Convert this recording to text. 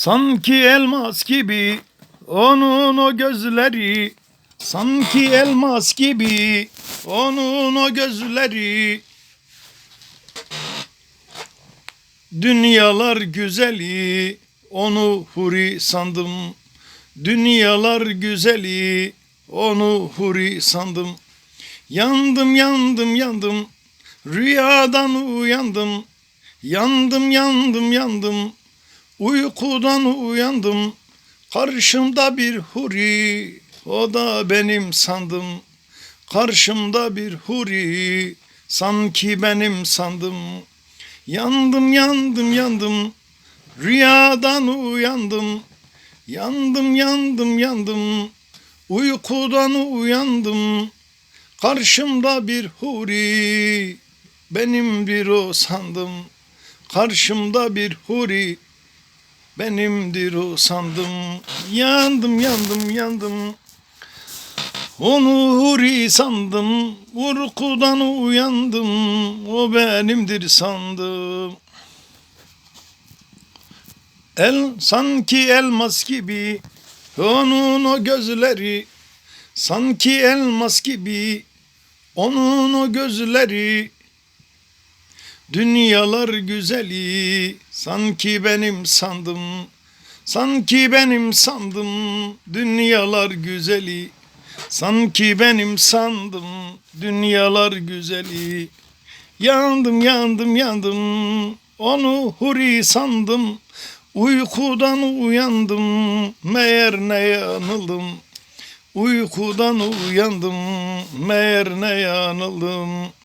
Sanki elmas gibi onun o gözleri. Sanki elmas gibi onun o gözleri. Dünyalar güzeli onu huri sandım. Dünyalar güzeli onu huri sandım. Yandım yandım yandım. Rüyadan uyandım. Yandım yandım yandım Uykudan uyandım Karşımda bir huri O da benim sandım. Karşımda bir huri Sanki benim sandım. Yandım yandım yandım Rüyadan uyandım. Yandım yandım yandım Uykudan uyandım. Karşımda bir huri Benimdir o sandım. Karşımda bir huri Benimdir o sandım. Yandım yandım yandım. Onu huri sandım. Uykudan uyandım. O benimdir sandım. El sanki elmas gibi. Onun o gözleri Sanki elmas gibi. Onun o gözleri Dünyalar güzeli Sanki benim sandım Sanki benim sandım. Dünyalar güzeli Sanki benim sandım. Dünyalar güzeli Yandım yandım yandım. Onu huri sandım Uykudan uyandım. Meğer ne yanıldım Uykudan uyandım. Meğer ne yanıldım